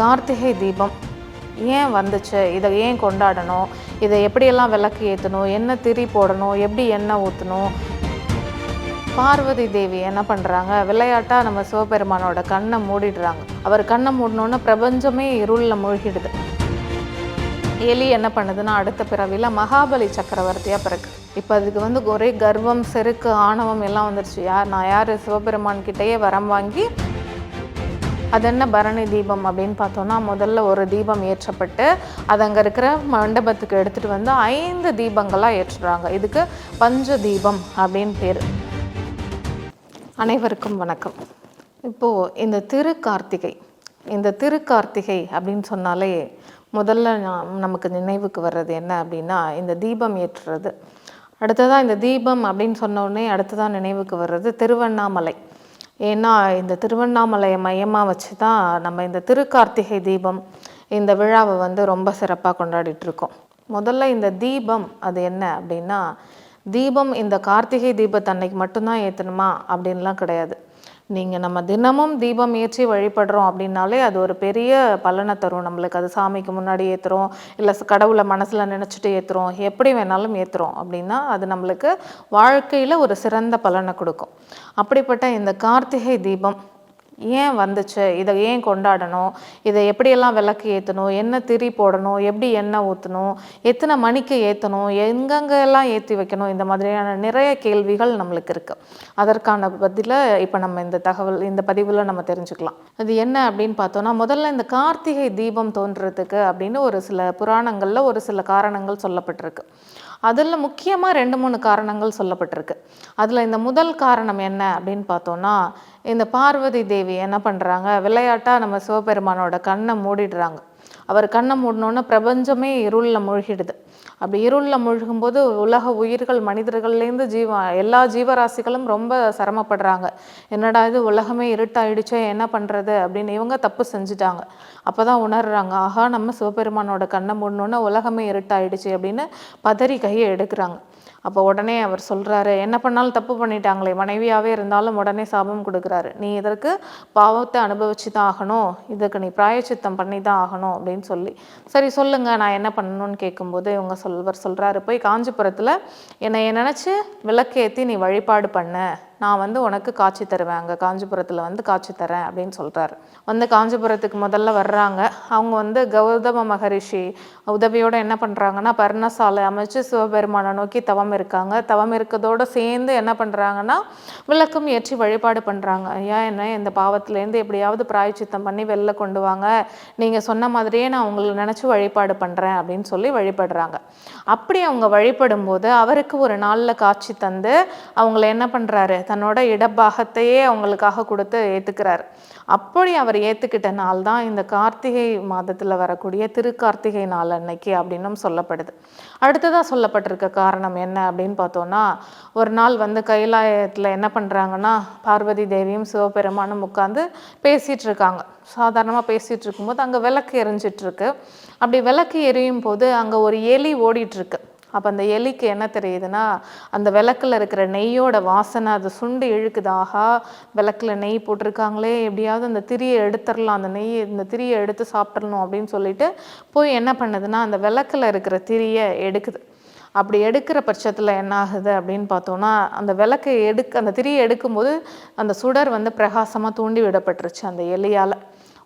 கார்த்திகை தீபம் ஏன் வந்துச்சு? இதை ஏன் கொண்டாடணும்? இதை எப்படியெல்லாம் விளக்கு ஏற்றணும் என்ன திரி போடணும்? எப்படி எண்ணெய் ஊற்றணும் பார்வதி தேவி என்ன பண்ணுறாங்க விளையாட்டாக நம்ம சிவபெருமானோட கண்ணை மூடிடுறாங்க. அவர் கண்ணை மூடினோன்னே பிரபஞ்சமே இருளில் மூழ்கிடுது. எலி என்ன பண்ணுதுன்னா அடுத்த பிறவியில் மகாபலி சக்கரவர்த்தியாக பிறகு. இப்போ அதுக்கு வந்து ஒரே கர்வம் செருக்கு ஆணவம் எல்லாம் வந்துருச்சு. யார் நான் யார்? சிவபெருமான் கிட்டேயே வரம் வாங்கி அது என்ன பரணி தீபம் அப்படின்னு பார்த்தோன்னா முதல்ல ஒரு தீபம் ஏற்றப்பட்டு அது அங்கே இருக்கிற மண்டபத்துக்கு எடுத்துகிட்டு வந்து ஐந்து தீபங்களாக ஏற்றுறாங்க. இதுக்கு பஞ்ச தீபம் அப்படின்னு பேர். அனைவருக்கும் வணக்கம். இப்போது இந்த திருக்கார்த்திகை இந்த திருக்கார்த்திகை அப்படின்னு சொன்னாலே முதல்ல நமக்கு நினைவுக்கு வர்றது என்ன அப்படின்னா இந்த தீபம் ஏற்றுறது. அடுத்ததாக இந்த தீபம் அப்படின்னு சொன்ன உடனே அடுத்ததாக நினைவுக்கு வர்றது திருவண்ணாமலை. ஏன்னா இந்த திருவண்ணாமலையை மையமாக வச்சு தான் நம்ம இந்த திருக்கார்த்திகை தீபம் இந்த விழாவை வந்து ரொம்ப சிறப்பாக கொண்டாடிட்டு இருக்கோம் முதல்ல இந்த தீபம் அது என்ன அப்படின்னா தீபம் இந்த கார்த்திகை தீபத்தன்னைக்கு மட்டும்தான் ஏற்றணுமா அப்படின்லாம் கிடையாது. நீங்கள் நம்ம தினமும் தீபம் ஏற்றி வழிபடுறோம் அப்படின்னாலே அது ஒரு பெரிய பலனை தரும். நம்மளுக்கு அது சாமிக்கு முன்னாடி ஏற்றுறோம் இல்லை கடவுளை மனசில் நினச்சிட்டு ஏற்றுறோம் எப்படி வேணாலும் ஏற்றுறோம் அப்படின்னா அது நம்மளுக்கு வாழ்க்கையில் ஒரு சிறந்த பலனை கொடுக்கும். அப்படிப்பட்ட இந்த கார்த்திகை தீபம் ஏன் வந்துச்சு? இதை ஏன் கொண்டாடணும்? இதை எப்படியெல்லாம் விளக்கு ஏற்றணும் என்ன திரி போடணும்? எப்படி எண்ணெய் ஊற்றணும் எத்தனை மணிக்கு ஏற்றணும் எங்கெங்கெல்லாம் ஏற்றி வைக்கணும்? இந்த மாதிரியான நிறைய கேள்விகள் நம்மளுக்கு இருக்குது அதற்கான பதிலை இப்போ நம்ம இந்த தகவல் இந்த பதிவில் நம்ம தெரிஞ்சுக்கலாம். அது என்ன அப்படின்னு பார்த்தோன்னா முதல்ல இந்த கார்த்திகை தீபம் தோன்றதுக்கு அப்படின்னு ஒரு சில புராணங்களில் ஒரு சில காரணங்கள் சொல்லப்பட்டிருக்கு. அதில் முக்கியமாக ரெண்டு மூணு காரணங்கள் சொல்லப்பட்டிருக்கு. அதில் இந்த முதல் காரணம் என்ன அப்படின்னு பார்த்தோன்னா இந்த பார்வதி தேவி என்ன பண்ணுறாங்க விளையாட்டாக நம்ம சிவபெருமானோட கண்ணை மூடிடுறாங்க. அவர் கண்ணை மூடணுன்னா பிரபஞ்சமே இருளில் மூழ்கிடுது. அப்படி இருளில் மூழ்கும்போது உலக உயிர்கள் மனிதர்கள்லேருந்து ஜீவ எல்லா ஜீவராசிகளும் ரொம்ப சிரமப்படுறாங்க. என்னடா இது உலகமே இருட்டாயிடுச்சே என்ன பண்ணுறது அப்படின்னு இவங்க தப்பு செஞ்சுட்டாங்க. அப்போ தான் உணர்றாங்க ஆஹா நம்ம சிவபெருமானோட கண்ணை மூடினோன்னே உலகமே இருட்டாயிடுச்சு அப்படின்னு பதறி கையை எடுக்கிறாங்க. அப்போ உடனே அவர் சொல்கிறாரு என்ன பண்ணாலும் தப்பு பண்ணிட்டாங்களே மனைவியாகவே இருந்தாலும் உடனே சாபம் கொடுக்குறாரு. நீ இதற்கு பாவத்தை அனுபவிச்சு தான் ஆகணும். இதுக்கு நீ பிராயச்சித்தம் பண்ணி தான் ஆகணும் அப்படின்னு சொல்லி. சரி சொல்லுங்க நான் என்ன பண்ணணும்னு கேட்கும்போது இவங்க சொல்வர் சொல்கிறாரு போய் காஞ்சிபுரத்தில் என்னை நினச்சி விளக்கேற்றி நீ வழிபாடு பண்ண. நான் வந்து உனக்கு காட்சி தருவேன். அங்கே காஞ்சிபுரத்தில் வந்து காட்சி தரேன் அப்படின்னு சொல்கிறாரு வந்து காஞ்சிபுரத்துக்கு முதல்ல வர்றாங்க. அவங்க வந்து கௌதம மகரிஷி உதவியோட என்ன பண்ணுறாங்கன்னா பர்ணசாலை அமைச்சு சிவபெருமானை நோக்கி தவம் இருக்காங்க. தவம் இருக்கதோடு சேர்ந்து என்ன பண்ணுறாங்கன்னா விளக்கம் ஏற்றி வழிபாடு பண்ணுறாங்க ஐயா என்ன இந்த பாவத்துலேருந்து எப்படியாவது பிராயச்சித்தம் பண்ணி வெளில கொண்டு வாங்க. நீங்கள் சொன்ன மாதிரியே நான் உங்களை நினச்சி வழிபாடு பண்ணுறேன் அப்படின்னு சொல்லி வழிபடுறாங்க. அப்படி அவங்க வழிபடும் போது அவருக்கு ஒரு நாளில் காட்சி தந்து அவங்கள என்ன பண்ணுறாரு தன்னோட இடப்பாகத்தையே அவங்களுக்காக கொடுத்து ஏற்றுக்கிறாரு அப்படி அவர் ஏற்றுக்கிட்ட நாள் தான் இந்த கார்த்திகை மாதத்தில் வரக்கூடிய திருக்கார்த்திகை நாள் அன்னைக்கு அப்படின்னும் சொல்லப்படுது. அடுத்ததாக சொல்லப்பட்டிருக்க காரணம் என்ன அப்படின்னு பார்த்தோன்னா ஒரு நாள் வந்து கைலாயத்தில் என்ன பண்ணுறாங்கன்னா பார்வதி தேவியும் சிவபெருமானும் உட்காந்து பேசிகிட்டு இருக்காங்க சாதாரணமாக பேசிகிட்டு இருக்கும்போது அங்கே விளக்கு எரிஞ்சிட்ருக்கு அப்படி விளக்கு எரியும் போது அங்கே ஒரு எலி ஓடிட்டுருக்கு. அப்போ அந்த எலிக்கு என்ன தெரியுதுன்னா அந்த விளக்கில் இருக்கிற நெய்யோட வாசனை அது சுண்டு இழுக்குதாகா விளக்கில் நெய் போட்டிருக்காங்களே எப்படியாவது அந்த திரியை எடுத்துடலாம் அந்த நெய் இந்த திரியை எடுத்து சாப்பிட்றணும் அப்படின்னு சொல்லிட்டு போய் என்ன பண்ணுதுன்னா அந்த விளக்குல இருக்கிற திரியை எடுக்குது. அப்படி எடுக்கிற பட்சத்தில் என்ன ஆகுது அப்படின்னு பார்த்தோன்னா அந்த விளக்கை எடுக்க அந்த திரியை எடுக்கும்போது அந்த சுடர் வந்து பிரகாசமாக தூண்டி விடப்பட்டுருச்சு அந்த எலியால்.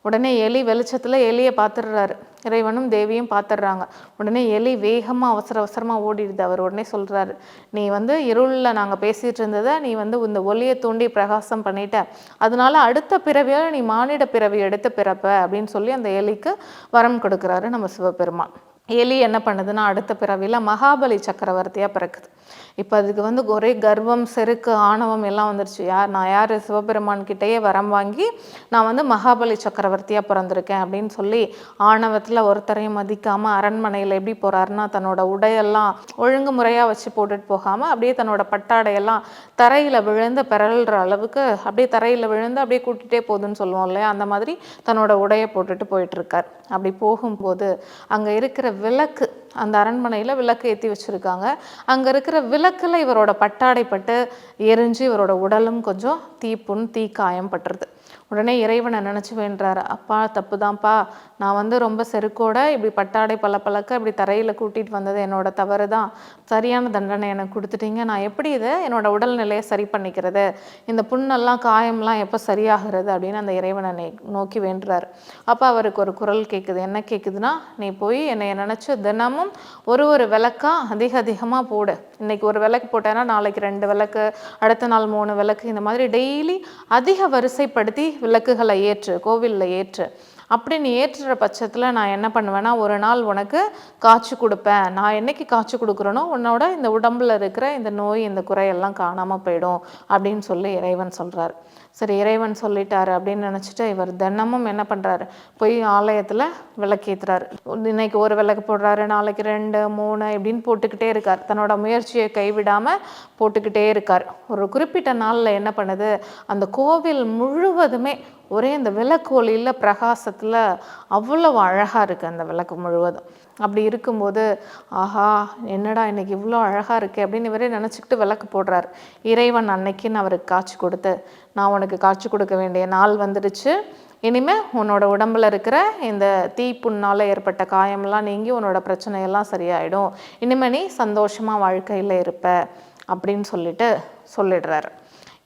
உடனே எலி வெளிச்சத்தில் எலியை பார்த்துடுறாரு. இறைவனும் தேவியும் பார்த்துடுறாங்க. உடனே எலி வேகமாக அவசர அவசரமாக ஓடிடுது. அவர் உடனே சொல்கிறாரு நீ வந்து இருளில் நாங்கள் பேசிகிட்டு இருந்ததை நீ வந்து இந்த ஒளியை தூண்டி பிரகாசம் பண்ணிட்ட. அதனால அடுத்த பிறவியாக நீ மானிட பிறவி எடுத்து பிறப்ப அப்படின்னு சொல்லி அந்த எலிக்கு வரம் கொடுக்குறாரு நம்ம சிவபெருமான். எலி என்ன பண்ணுதுன்னா அடுத்த பிறவியில் மகாபலி சக்கரவர்த்தியாக பிறக்குது. இப்போ அதுக்கு வந்து ஒரே கர்வம் செருக்கு ஆணவம் எல்லாம் வந்துருச்சு. யார் நான் யார்? சிவபெருமான் கிட்டேயே வரம் வாங்கி நான் வந்து மகாபலி சக்கரவர்த்தியாக பிறந்திருக்கேன் அப்படின்னு சொல்லி ஆணவத்தில் ஒருத்தரையும் மதிக்காமல் அரண்மனையில் எப்படி போகிறாருன்னா தன்னோட உடையெல்லாம் ஒழுங்கு முறையாக வச்சு போட்டுட்டு போகாமல் அப்படியே தன்னோட பட்டாடையெல்லாம் தரையில் விழுந்து பிறல்ற அளவுக்கு அப்படியே தரையில் விழுந்து அப்படியே கூட்டிகிட்டே போகுதுன்னு சொல்லுவோம் இல்லையா? அந்த மாதிரி தன்னோட உடையை போட்டுட்டு போயிட்டுருக்கார் அப்படி போகும்போது அங்கே இருக்கிற விளக்கு அந்த அரண்மனையில் விளக்கு ஏற்றி வச்சுருக்காங்க. அங்கே இருக்கிற விளக்கில் இவரோட பட்டாடை பட்டு எரிஞ்சு இவரோட உடலும் கொஞ்சம் தீப்புண் தீக்காயம் பட்டுருது. உடனே இறைவனை நினச்சி வேண்டுறாரு அப்பா தப்பு தான்ப்பா நான் வந்து ரொம்ப செருக்கோட இப்படி பட்டாடை பல பழக்க இப்படி தரையில் கூட்டிகிட்டு வந்தது என்னோட தவறு தான் சரியான தண்டனை எனக்கு கொடுத்துட்டீங்க. நான் எப்படி இதை என்னோட உடல்நிலையை சரி பண்ணிக்கிறது? இந்த புண்ணெல்லாம் காயம்லாம் எப்போ சரியாகிறது? அப்படின்னு அந்த இறைவனை நோக்கி வேண்டுறாரு அப்போ அவருக்கு ஒரு குரல் கேட்குது என்ன கேட்குதுன்னா நீ போய் என்னை நினச்சி தினமும் ஒரு ஒரு விளக்கா அதிக அதிகமாக போடு. இன்னைக்கு ஒரு விளக்கு போட்டேன்னா நாளைக்கு ரெண்டு விளக்கு அடுத்த நாள் மூணு விளக்கு. இந்த மாதிரி டெய்லி அதிக வரிசைப்படுத்தி விளக்குகளை ஏற்று கோவிலில் ஏற்று. அப்படி நீ ஏற்றுற பட்சத்தில் நான் என்ன பண்ணுவேன்னா ஒரு நாள் உனக்கு காய்ச்சி கொடுப்பேன். நான் என்னைக்கு காய்ச்சி கொடுக்குறேனோ உன்னோட இந்த உடம்புல இருக்கிற இந்த நோய் இந்த குறையெல்லாம் காணாமல் போயிடும் அப்படின்னு சொல்லி இறைவன் சொல்கிறார் சரி இறைவன் சொல்லிட்டாரு அப்படின்னு நினச்சிட்டு இவர் தினமும் என்ன பண்ணுறாரு போய் ஆலயத்தில் விளக்கேற்றுறாரு இன்னைக்கு ஒரு விளக்கு போடுறாரு நாளைக்கு ரெண்டு மூணு இப்படின்னு போட்டுக்கிட்டே இருக்கார். தன்னோட முயற்சியை கைவிடாமல் போட்டுக்கிட்டே இருக்கார். ஒரு குறிப்பிட்ட நாளில் என்ன பண்ணுது? அந்த கோவில் முழுவதுமே ஒரே அந்த விளக்கு ஒளியில் பிரகாசத்தில் அவ்வளவு அழகாக இருக்குது அந்த விளக்கு முழுவதும். அப்படி இருக்கும்போது ஆஹா என்னடா இன்றைக்கி இவ்வளோ அழகாக இருக்குது அப்படின்னு இவரே நினச்சிக்கிட்டு விளக்கு போடுறார். இறைவன் அன்னைக்குன்னு அவருக்கு காட்சி கொடுத்து நான் உனக்கு காட்சி கொடுக்க வேண்டிய நாள் வந்துடுச்சு. இனிமேல் உன்னோட உடம்புல இருக்கிற இந்த தீப்புண்ணால் ஏற்பட்ட காயம்லாம் நீங்கி உன்னோட பிரச்சனையெல்லாம் சரியாயிடும். இனிமே நீ சந்தோஷமாக வாழ்க்கையில் இருப்ப. அப்படின்னு சொல்லிட்டு சொல்லிடுறாரு.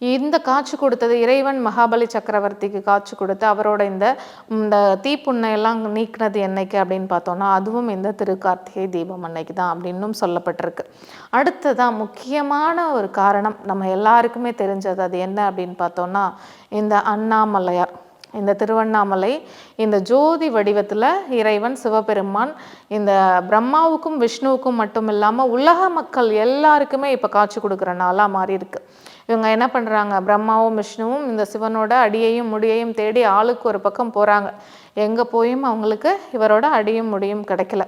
இந்த காட்சி கொடுத்தது இறைவன் மகாபலி சக்கரவர்த்திக்கு காட்சி கொடுத்து அவரோட இந்த இந்த தீப்புண்ணை எல்லாம் நீக்கினது என்னைக்கு அப்படின்னு பார்த்தோன்னா அதுவும் இந்த திருக்கார்த்திகை தீபம் அன்னைக்கு தான் அப்படின்னும் சொல்லப்பட்டிருக்கு. அடுத்ததான் முக்கியமான ஒரு காரணம் நம்ம எல்லாருக்குமே தெரிஞ்சது அது என்ன அப்படின்னு பார்த்தோன்னா இந்த அண்ணாமலையார். இந்த திருவண்ணாமலை இந்த ஜோதி வடிவத்தில் இறைவன் சிவபெருமான் இந்த பிரம்மாவுக்கும் விஷ்ணுவுக்கும் மட்டும் இல்லாமல் உலக மக்கள் எல்லாருக்குமே இப்போ காட்சி கொடுக்குற நாளாக மாறி இருக்கு. இவங்க என்ன பண்ணுறாங்க பிரம்மாவும் விஷ்ணுவும் இந்த சிவனோட அடியையும் முடியையும் தேடி ஆளுக்கு ஒரு பக்கம் போகிறாங்க எங்கே போயும் அவங்களுக்கு இவரோட அடியும் முடியும் கிடைக்கல.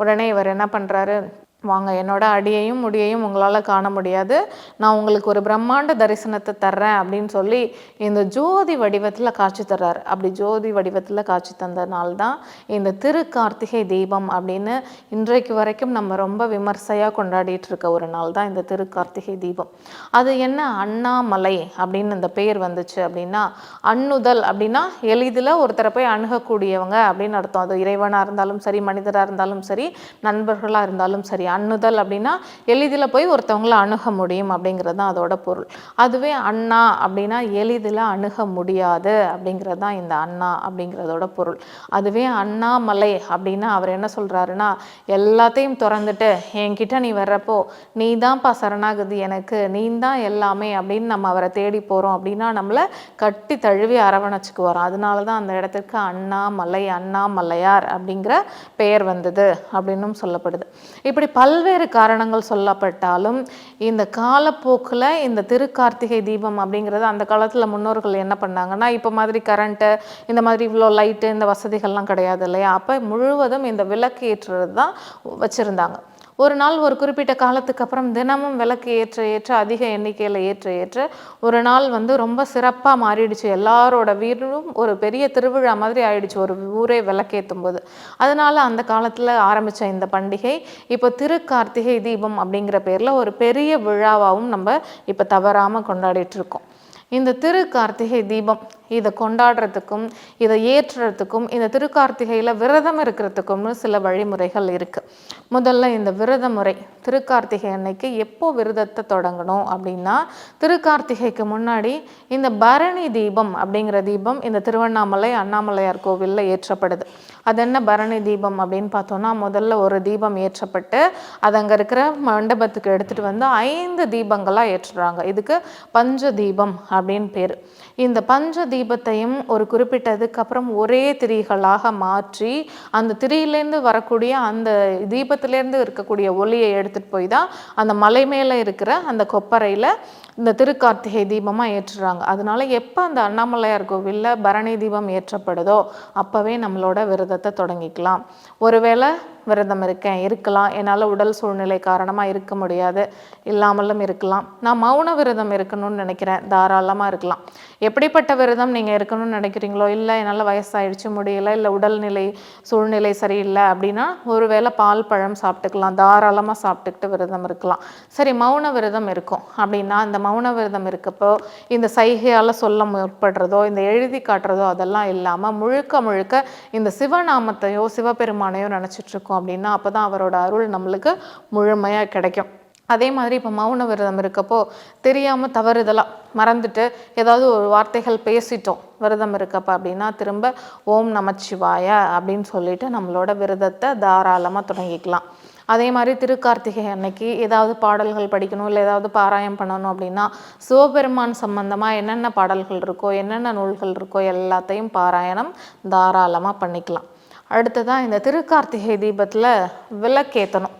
உடனே இவர் என்ன பண்ணுறாரு வாங்க என்னோட அடியையும் முடியையும் உங்களால் காண முடியாது. நான் உங்களுக்கு ஒரு பிரம்மாண்ட தரிசனத்தை தர்றேன் அப்படின்னு சொல்லி இந்த ஜோதி வடிவத்தில் காட்சி தர்றார். அப்படி ஜோதி வடிவத்தில் காட்சி தந்த நாள் தான் இந்த திருக்கார்த்திகை தீபம் அப்படின்னு இன்றைக்கு வரைக்கும் நம்ம ரொம்ப விமர்சையாக கொண்டாடிட்டு இருக்க ஒரு நாள் தான் இந்த திருக்கார்த்திகை தீபம். அது என்ன? அண்ணாமலை அப்படின்னு இந்த பெயர் வந்துச்சு அப்படின்னா அண்ணுதல் அப்படின்னா எளிதில் ஒருத்தரை போய் அணுகக்கூடியவங்க அப்படின்னு அர்த்தம். அது இறைவனாக இருந்தாலும் சரி மனிதராக இருந்தாலும் சரி நண்பர்களாக இருந்தாலும் சரி. அண்ணுதல் அப்படின்னா எளிதில் போய் ஒருத்தவங்கள அணுக முடியும் அப்படிங்கிறது தான் அதோட பொருள். அதுவே அண்ணா அப்படின்னா எளிதில் அணுக முடியாது அப்படிங்கிறது தான் இந்த அண்ணா அப்படிங்கிறதோட பொருள். அதுவே அண்ணாமலை அப்படின்னா அவர் என்ன சொல்கிறாருன்னா எல்லாத்தையும் திறந்துட்டு என்கிட்ட நீ வர்றப்போ நீ தான்ப்பா சரணாகதி எனக்கு நீ தான் எல்லாமே அப்படின்னு நம்ம அவரை தேடி போகிறோம் அப்படின்னா நம்மளை கட்டி தழுவி அரவணைச்சுக்கு வரோம் அதனால தான் அந்த இடத்துக்கு அண்ணாமலை அண்ணாமலையார் அப்படிங்கிற பெயர் வந்தது அப்படின்னும் சொல்லப்படுது. இப்படி பல்வேறு காரணங்கள் சொல்லப்பட்டாலும் இந்த காலப்போக்கில் இந்த திருக்கார்த்திகை தீபம் அப்படிங்கிறது அந்த காலத்தில் முன்னோர்கள் என்ன பண்ணாங்கன்னா இப்போ மாதிரி கரண்ட்டு இந்த மாதிரி இவ்வளோ லைட்டு இந்த வசதிகள்லாம் கிடையாது இல்லையா? அப்போ முழுவதும் இந்த விளக்கு ஏற்றுறது தான் வச்சுருந்தாங்க. ஒரு நாள் ஒரு குறிப்பிட்ட காலத்துக்கு அப்புறம் தினமும் விளக்கு ஏற்ற ஏற்ற அதிக எண்ணிக்கையில் ஏற்ற ஏற்ற ஒரு நாள் வந்து ரொம்ப சிறப்பாக மாறிடுச்சு. எல்லாரோட வீடும் ஒரு பெரிய திருவிழா மாதிரி ஆயிடுச்சு. ஒரு ஊரே விளக்கேற்றும் போது. அதனால் அந்த காலத்தில் ஆரம்பித்த இந்த பண்டிகை இப்போ திருக்கார்த்திகை தீபம் அப்படிங்கிற பேரில் ஒரு பெரிய விழாவாகவும் நம்ம இப்போ தவறாமல் கொண்டாடிட்டு இருக்கோம். இந்த திரு கார்த்திகை தீபம் இதை கொண்டாடுறதுக்கும் இதை ஏற்றுறதுக்கும் இந்த திருக்கார்த்திகையில் விரதம் இருக்கிறதுக்கும்னு சில வழிமுறைகள் இருக்குது முதல்ல இந்த விரத முறை திருக்கார்த்திகை அன்னைக்கு எப்போ விரதத்தை தொடங்கணும் அப்படின்னா திருக்கார்த்திகைக்கு முன்னாடி இந்த பரணி தீபம் அப்படிங்கிற தீபம் இந்த திருவண்ணாமலை அண்ணாமலையார் கோவிலில் ஏற்றப்படுது. அது என்ன பரணி தீபம் அப்படின்னு பார்த்தோம்னா முதல்ல ஒரு தீபம் ஏற்றப்பட்டு அது அங்கே இருக்கிற மண்டபத்துக்கு எடுத்துகிட்டு வந்து ஐந்து தீபங்களாக ஏற்றுறாங்க. இதுக்கு பஞ்ச தீபம் அப்படின்னு பேர். இந்த பஞ்ச தீபத்தையும் ஒரு குறிப்பிட்டதுக்கு அப்புறம் ஒரே திரிகளாக மாற்றி அந்த திரியிலேருந்து வரக்கூடிய அந்த தீபத்திலேருந்து இருக்கக்கூடிய ஒளியை எடுத்துகிட்டு போய் தான் அந்த மலை மேலே இருக்கிற அந்த கொப்பரையில் இந்த திருக்கார்த்திகை தீபமாக ஏற்றுறாங்க. அதனால எப்போ அந்த அண்ணாமலையார் கோவிலில் பரணி தீபம் ஏற்றப்படுதோ அப்போவே நம்மளோட விரதத்தை தொடங்கிக்கலாம். ஒருவேளை விரதம் இருக்கேன் இருக்கலாம். என்னால் உடல் சூழ்நிலை காரணமாக இருக்க முடியாது. இல்லாமலும் இருக்கலாம். நான் மௌன விரதம் இருக்கணும்னு நினைக்கிறேன். தாராளமாக இருக்கலாம். எப்படிப்பட்ட விரதம் நீங்கள் இருக்கணும்னு நினைக்கிறீங்களோ? இல்லை என்னால் வயசாயிடுச்சு முடியல இல்லை உடல்நிலை சூழ்நிலை சரியில்லை அப்படின்னா ஒருவேளை பால் பழம் சாப்பிட்டுக்கலாம். தாராளமாக சாப்பிட்டுக்கிட்டு விரதம் இருக்கலாம். சரி மௌன விரதம் இருக்கும். அப்படின்னா இந்த மௌன விரதம் இருக்கப்போ இந்த சைகையால் சொல்ல முற்படுறதோ இந்த எழுதி காட்டுறதோ அதெல்லாம் இல்லாமல் முழுக்க முழுக்க இந்த சிவநாமத்தையோ சிவபெருமானையோ நினச்சிட்ருக்கோம் அப்படின்னா அப்போ தான் அவரோட அருள் நம்மளுக்கு முழுமையாக கிடைக்கும். அதே மாதிரி இப்போ மௌன விரதம் இருக்கப்போ தெரியாமல் தவறுதலாக மறந்துட்டு ஏதாவது ஒரு வார்த்தைகள் பேசிட்டோம் விரதம் இருக்கப்போ அப்படின்னா திரும்ப ஓம் நமச்சிவாய அப்படின்னு சொல்லிட்டு நம்மளோட விரதத்தை தாராளமாக தொடங்கிக்கலாம். அதே மாதிரி திருக்கார்த்திகை அன்னைக்கு ஏதாவது பாடல்கள் படிக்கணும் இல்லை ஏதாவது பாராயம் பண்ணணும் அப்படின்னா சிவபெருமான் சம்பந்தமாக என்னென்ன பாடல்கள் இருக்கோ என்னென்ன நூல்கள் இருக்கோ எல்லாத்தையும் பாராயணம் தாராளமாக பண்ணிக்கலாம். அடுத்ததாக இந்த திருக்கார்த்திகை தீபத்தில் விளக்கேற்றணும்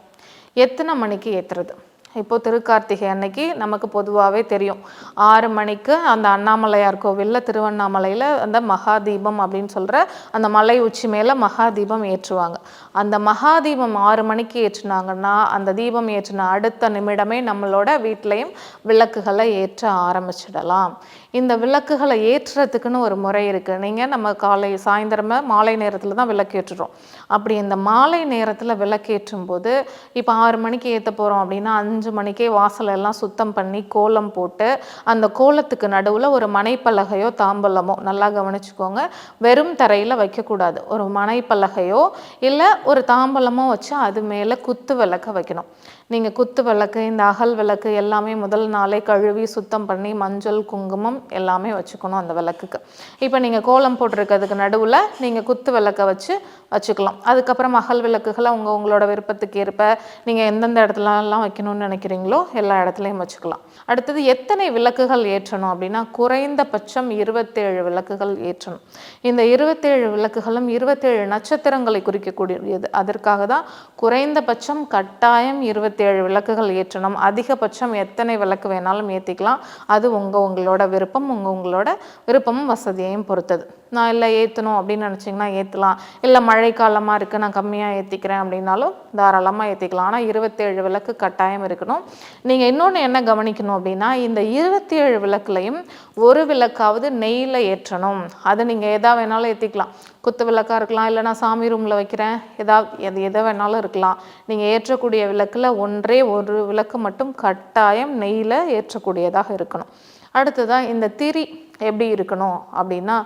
எத்தனை மணிக்கு ஏற்றுறது இப்போது திருக்கார்த்திகை அன்னைக்கு நமக்கு பொதுவாகவே தெரியும். ஆறு மணிக்கு அந்த அண்ணாமலையார் கோவிலில் திருவண்ணாமலையில் அந்த மகாதீபம் அப்படின்னு சொல்கிற அந்த மலை உச்சி மேலே மகாதீபம் ஏற்றுவாங்க. அந்த மகாதீபம் ஆறு மணிக்கு ஏற்றுனாங்கன்னா அந்த தீபம் ஏற்றின அடுத்த நிமிடமே நம்மளோட வீட்லேயும் விளக்குகளை ஏற்ற ஆரம்பிச்சிடலாம். இந்த விளக்குகளை ஏற்றுறதுக்குன்னு ஒரு முறை இருக்குது நீங்கள் நம்ம காலை சாயந்தரமாக மாலை நேரத்தில் தான் விளக்கேற்றுறோம். அப்படி இந்த மாலை நேரத்தில் விளக்கேற்றும் போது இப்போ ஆறு மணிக்கு ஏற்ற போகிறோம் அப்படின்னா அஞ்சு மணிக்கே வாசலெல்லாம் சுத்தம் பண்ணி கோலம் போட்டு அந்த கோலத்துக்கு நடுவில் ஒரு மனைப்பலகையோ தாம்பலமோ நல்லா கவனிச்சுக்கோங்க. வெறும் தரையில் வைக்கக்கூடாது. ஒரு மனைப்பலகையோ இல்லை ஒரு தாம்பலமோ வச்சு அது மேலே குத்து விளக்க வைக்கணும். நீங்கள் குத்து விளக்கு இந்த அகல் விளக்கு எல்லாமே முதல் நாளே கழுவி சுத்தம் பண்ணி மஞ்சள் குங்குமம் எல்லாமே வச்சுக்கணும் அந்த விளக்குக்கு. இப்போ நீங்கள் கோலம் போட்டிருக்கிறதுக்கு நடுவில் நீங்கள் குத்து விளக்கை வச்சு வச்சுக்கலாம். அதுக்கப்புறம் அகல் விளக்குகளை உங்கள் உங்களோட விருப்பத்துக்கு ஏற்ப நீங்கள் எந்தெந்த இடத்துலலாம் வைக்கணும்னு நினைக்கிறீங்களோ எல்லா இடத்துலையும் வச்சுக்கலாம். அடுத்தது எத்தனை விளக்குகள் ஏற்றணும் அப்படின்னா குறைந்தபட்சம் இருபத்தேழு விளக்குகள் ஏற்றணும். இந்த இருபத்தேழு விளக்குகளும் இருபத்தேழு நட்சத்திரங்களை குறிக்கக்கூடியது. அதற்காக தான் குறைந்தபட்சம் கட்டாயம் இருபத்தேழு விளக்குகள் ஏற்றணும். அதிகபட்சம் எத்தனை விளக்கு வேணாலும் ஏற்றிக்கலாம் அது உங்கள் உங்களோட விருப்பம் உங்கள் உங்களோட விருப்பமும் வசதியையும் பொறுத்தது. நான் இல்லை ஏற்றணும் அப்படின்னு நினச்சிங்கன்னா ஏற்றலாம் இல்லை மழை காலமாக இருக்குது நான் கம்மியாக ஏற்றிக்கிறேன் அப்படின்னாலும் தாராளமாக ஏற்றிக்கலாம் ஆனால் இருபத்தேழு விளக்கு கட்டாயம் இருக்கணும். நீங்கள் இன்னொன்று என்ன கவனிக்கணும் அப்படின்னா இந்த இருபத்தி ஏழு விளக்குலையும் ஒரு விளக்காவது நெய்யில் ஏற்றணும். அதை நீங்கள் எதா வேணாலும் ஏற்றிக்கலாம் குத்து விளக்காக இருக்கலாம் இல்லை நான் சாமி ரூமில் வைக்கிறேன். எதாவது எது எதை வேணாலும் இருக்கலாம். நீங்கள் ஏற்றக்கூடிய விளக்கில் ஒன்றே ஒரு விளக்கு மட்டும் கட்டாயம் நெய்யில் ஏற்றக்கூடியதாக இருக்கணும். அடுத்ததாக இந்த திரி. எப்படி இருக்கணும் அப்படின்னா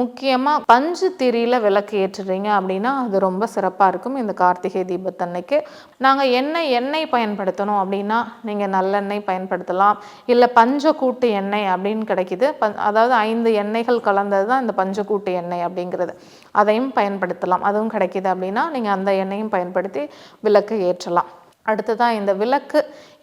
முக்கியமாக பஞ்சு திரியில் விளக்கு ஏற்றுறீங்க அப்படின்னா அது ரொம்ப சிறப்பாக இருக்கும் இந்த கார்த்திகை தீபத்தன்னைக்கு. நாங்கள் எண்ணெய் எண்ணெய் பயன்படுத்தணும் அப்படின்னா நீங்கள் நல்லெண்ணெய் பயன்படுத்தலாம். இல்லை பஞ்சக்கூட்டு எண்ணெய் அப்படின்னு கிடைக்கிது. ப அதாவது ஐந்து எண்ணெய்கள் கலந்தது தான் இந்த பஞ்சக்கூட்டு எண்ணெய் அப்படிங்கிறது. அதையும் பயன்படுத்தலாம். அதுவும் கிடைக்கிது அப்படின்னா நீங்கள் அந்த எண்ணெயும் பயன்படுத்தி விளக்கு ஏற்றலாம். அடுத்ததாக இந்த விளக்கு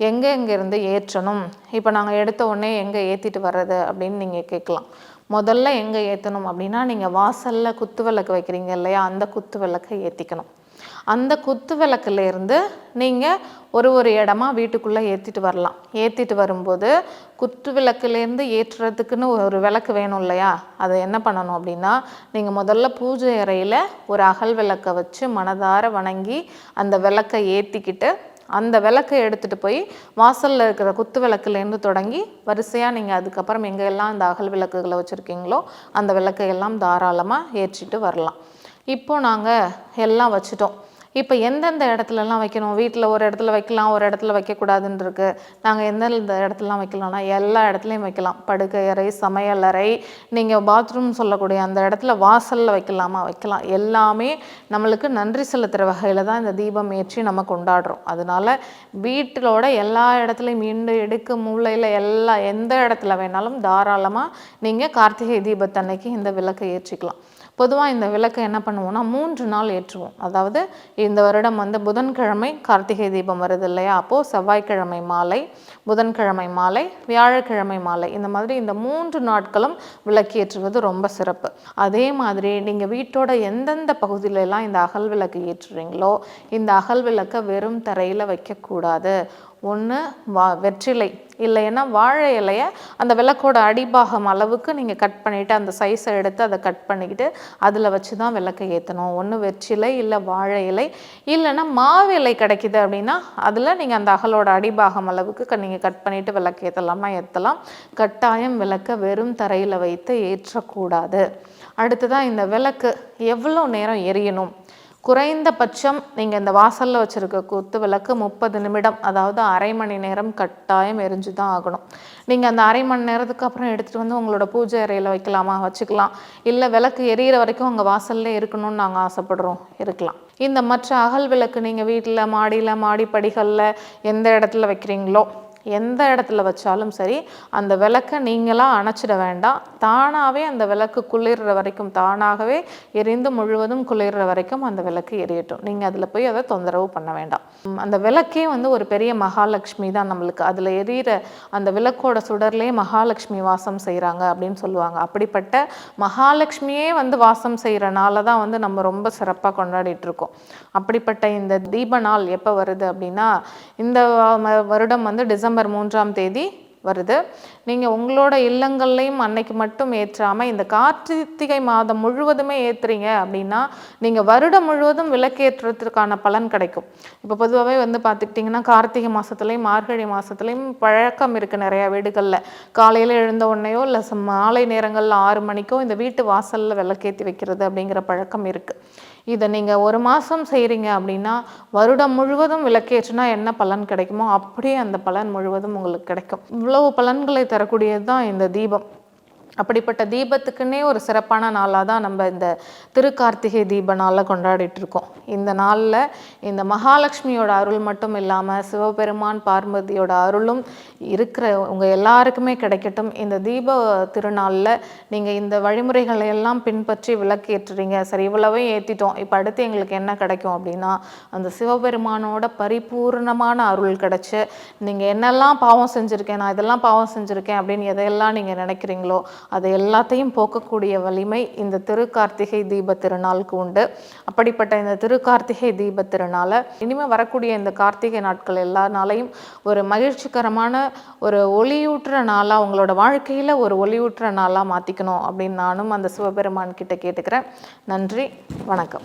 எங்கே எங்கேருந்து ஏற்றணும்? இப்போ நாங்கள் எடுத்த உடனே எங்கே ஏற்றிட்டு வர்றது அப்படின்னு நீங்கள் கேட்கலாம். முதல்ல எங்கே ஏற்றணும் அப்படின்னா நீங்கள் வாசலில் குத்து விளக்கு வைக்கிறீங்க இல்லையா? அந்த குத்து விளக்கை ஏற்றிக்கணும் அந்த குத்து விளக்குலேருந்து நீங்கள் ஒரு ஒரு இடமா வீட்டுக்குள்ளே ஏற்றிட்டு வரலாம். ஏற்றிட்டு வரும்போது குத்து விளக்குலேருந்து ஏற்றுறதுக்குன்னு ஒரு விளக்கு வேணும் இல்லையா? அதை என்ன பண்ணணும் அப்படின்னா நீங்கள் முதல்ல பூஜை அறையில் ஒரு அகல் விளக்கை வச்சு மனதார வணங்கி அந்த விளக்கை ஏற்றிக்கிட்டு அந்த விளக்கை எடுத்துகிட்டு போய் வாசலில் இருக்கிற குத்து விளக்குலேருந்து தொடங்கி வரிசையாக நீங்கள் அதுக்கப்புறம் எங்கெல்லாம் இந்த அகல் விளக்குகளை வச்சுருக்கீங்களோ அந்த விளக்கை எல்லாம் தாராளமாக ஏற்றிட்டு வரலாம். இப்போது நாங்கள் எல்லாம் வச்சுட்டோம். இப்போ எந்தெந்த இடத்துலலாம் வைக்கணும்? வீட்டில் ஒரு இடத்துல வைக்கலாம் ஒரு இடத்துல வைக்கக்கூடாதுன்னு இருக்குது நாங்கள் எந்தெந்த இடத்துலலாம் வைக்கலாம்னா எல்லா இடத்துலையும் வைக்கலாம். படுக்கை அறை சமையலறை நீங்கள் பாத்ரூம் சொல்லக்கூடிய அந்த இடத்துல வாசலில் வைக்கலாமா? வைக்கலாம். எல்லாமே நம்மளுக்கு நன்றி செலுத்துகிற வகையில் தான் இந்த தீபம் ஏற்றி நம்ம கொண்டாடுறோம். அதனால வீட்டிலோட எல்லா இடத்துலையும் மீண்டு எடுக்கு மூலையில் எல்லா எந்த இடத்துல வேணாலும் தாராளமாக நீங்கள் கார்த்திகை தீபத்தன்னைக்கு இந்த விளக்கை ஏற்றிக்கலாம். பொதுவாக இந்த விளக்கை என்ன பண்ணுவோம்னா மூன்று நாள் ஏற்றுவோம். அதாவது இந்த வருடம் வந்து புதன்கிழமை கார்த்திகை தீபம் வருது இல்லையா? அப்போது செவ்வாய்க்கிழமை மாலை புதன்கிழமை மாலை வியாழக்கிழமை மாலை. இந்த மாதிரி இந்த மூன்று நாட்களும் விளக்கேற்றுவது ரொம்ப சிறப்பு. அதே மாதிரி நீங்கள் வீட்டோட எந்தெந்த பகுதியிலலாம் இந்த அகல் விளக்கு ஏற்றுறீங்களோ இந்த அகல் விளக்கை வெறும் தரையில் வைக்கக்கூடாது. ஒன்று வா வெற்றிலை. இல்லைன்னா வாழை இலையை அந்த விளக்கோட அடிபாகம் அளவுக்கு நீங்கள் கட் பண்ணிவிட்டு அந்த சைஸை எடுத்து அதை கட் பண்ணிக்கிட்டு அதில் வச்சு தான் விளக்கை ஏற்றணும் ஒன்று வெற்றிலை இல்லை வாழை இலை. இல்லைன்னா மாவு இலை கிடைக்குது அப்படின்னா அதில் நீங்கள் அந்த அகலோட அடிபாகம் அளவுக்கு நீங்கள் கட் பண்ணிவிட்டு விளக்கு ஏற்றலாமா ஏற்றலாம் கட்டாயம் விளக்கை வெறும் தரையில் வைத்து ஏற்றக்கூடாது. அடுத்ததான் இந்த விளக்கு எவ்வளோ நேரம் எரியணும்? குறைந்தபட்சம் நீங்கள் இந்த வாசலில் வச்சுருக்க குத்து விளக்கு முப்பது நிமிடம் அதாவது அரை மணி நேரம் கட்டாயம் எரிஞ்சு தான் ஆகணும். நீங்கள் அந்த அரை மணி நேரத்துக்கு அப்புறம் எடுத்துகிட்டு வந்து உங்களோட பூஜை அறையில் வைக்கலாமா? வச்சுக்கலாம். இல்லை விளக்கு எரியிற வரைக்கும் உங்கள் வாசல்லே இருக்கணும்னு நாங்கள் ஆசைப்படுறோம். இருக்கலாம். இந்த மற்ற அகல் விளக்கு நீங்கள் வீட்டில் மாடியில் மாடிப்படிகளில் எந்த இடத்துல வைக்கிறீங்களோ எந்த இடத்துல வச்சாலும் சரி அந்த விளக்கை நீங்களாக அணைச்சிட வேண்டாம். தானாகவே அந்த விளக்கு குளிர்ற வரைக்கும் தானாகவே எரிந்து முழுவதும் குளிர்ற வரைக்கும் அந்த விளக்கு எரியட்டும். நீங்கள் அதில் போய் அதை தொந்தரவு பண்ண வேண்டாம். அந்த விளக்கே வந்து ஒரு பெரிய மகாலட்சுமி தான் நம்மளுக்கு. அதில் எரியிற அந்த விளக்கோட சுடர்லேயே மகாலட்சுமி வாசம் செய்கிறாங்க அப்படின்னு சொல்லுவாங்க. அப்படிப்பட்ட மகாலட்சுமியே வந்து வாசம் செய்கிறனால தான் வந்து நம்ம ரொம்ப சிறப்பாக கொண்டாடிட்டுருக்கோம் அப்படிப்பட்ட இந்த தீப நாள் எப்போ வருது அப்படின்னா இந்த வருடம் வந்து டிசம்பர் டிசம்பர் மூன்றாம் தேதி வருது. நீங்கள் உங்களோட இல்லங்கள்லையும் அன்னைக்கு மட்டும் ஏற்றாமல் இந்த கார்த்திகை மாதம் முழுவதுமே ஏற்றுறீங்க அப்படின்னா நீங்கள் வருடம் முழுவதும் விளக்கேற்றுறதுக்கான பலன் கிடைக்கும். இப்போ பொதுவாகவே வந்து பார்த்துக்கிட்டிங்கன்னா கார்த்திகை மாதத்துலேயும் மார்கழி மாதத்துலேயும் பழக்கம் இருக்குது நிறையா வீடுகளில். காலையில் எழுந்த உடனேயோ இல்லை மாலை நேரங்களில் ஆறு மணிக்கோ இந்த வீட்டு வாசலில் விளக்கேற்றி வைக்கிறது அப்படிங்கிற பழக்கம் இருக்குது இதை நீங்கள் ஒரு மாதம் செய்கிறீங்க அப்படின்னா வருடம் முழுவதும் விளக்கேற்றினா என்ன பலன் கிடைக்குமோ அப்படியே அந்த பலன் முழுவதும் உங்களுக்கு கிடைக்கும். இவ்வளவு பலன்களை தரக்கூடியது தான் இந்த தீபம். அப்படிப்பட்ட தீபத்துக்குன்னே ஒரு சிறப்பான நாளாக தான் நம்ம இந்த திருக்கார்த்திகை தீப நாளில் கொண்டாடிட்டு இருக்கோம். இந்த நாளில் இந்த மகாலட்சுமியோட அருள் மட்டும் இல்லாமல் சிவபெருமான் பார்வதியோட அருளும் இருக்கிற உங்கள் எல்லாருக்குமே கிடைக்கட்டும். இந்த தீப திருநாளில் நீங்கள் இந்த வழிமுறைகளை எல்லாம் பின்பற்றி விளக்கேற்றுறீங்க சரி இவ்வளவே ஏற்றிட்டோம் இப்போ அடுத்து எங்களுக்கு என்ன கிடைக்கும் அப்படின்னா அந்த சிவபெருமானோட பரிபூர்ணமான அருள் கிடச்சி நீங்கள் என்னெல்லாம் பாவம் செஞ்சுருக்கேன் நான் இதெல்லாம் பாவம் செஞ்சுருக்கேன் அப்படின்னு எதையெல்லாம் நீங்கள் நினைக்கிறீங்களோ அது எல்லாத்தையும் போக்கக்கூடிய வலிமை இந்த திருக்கார்த்திகை தீப திருநாளுக்கு உண்டு. அப்படிப்பட்ட இந்த திருக்கார்த்திகை தீப திருநாளை இனிமேல் வரக்கூடிய இந்த கார்த்திகை நாட்கள் எல்லா நாளையும் ஒரு மகிழ்ச்சிகரமான ஒரு ஒளியூட்டுற நாளாக உங்களோட வாழ்க்கையில் ஒரு ஒளியூற்ற நாளாக மாற்றிக்கணும் அப்படின்னு நானும் அந்த சிவபெருமான் கிட்ட கேட்டுக்கிறேன். நன்றி வணக்கம்.